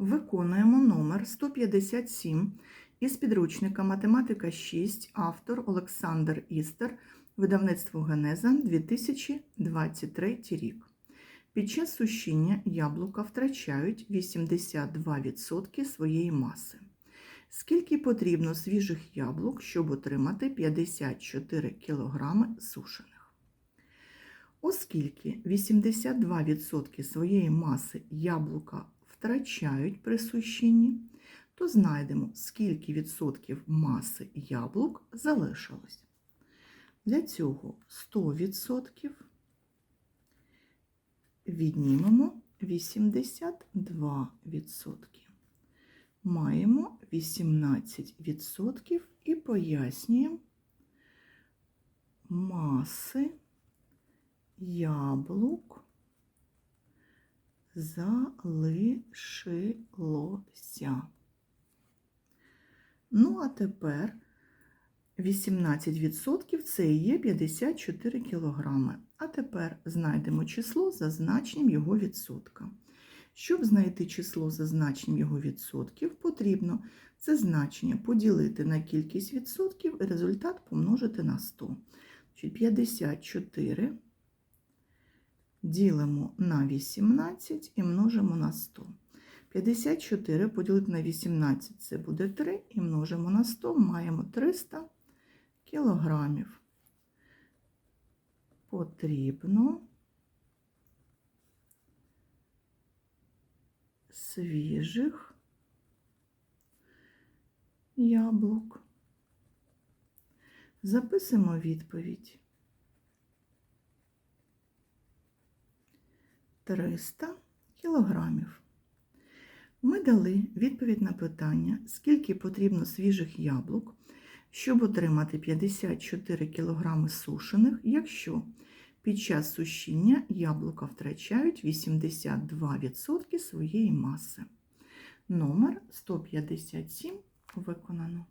Виконуємо номер 157 із підручника Математика 6, автор Олександр Істер, видавництво Генеза 2023 рік. Під час сушіння яблука втрачають 82% своєї маси. Скільки потрібно свіжих яблук, щоб отримати 54 кг сушених? Оскільки 82% своєї маси яблука втрачають при сушінні, то знайдемо, скільки відсотків маси яблук залишилось. Для цього 100% віднімемо 82%. Маємо 18% і пояснюємо маси яблук залишилося. Ну, а тепер 18% це і є 54 кг. А тепер знайдемо число за значенням його відсотка. Щоб знайти число за значенням його відсотків, потрібно це значення поділити на кількість відсотків і результат помножити на 100. 54 ділимо на 18 і множимо на 100. 54 поділити на 18 це буде 3 і множимо на 100, маємо 300 кілограмів. Потрібно свіжих яблук. Записуємо відповідь. 300 кілограмів. Ми дали відповідь на питання, скільки потрібно свіжих яблук, щоб отримати 54 кг сушених, якщо під час сушіння яблука втрачають 82% своєї маси. Номер 157 виконано.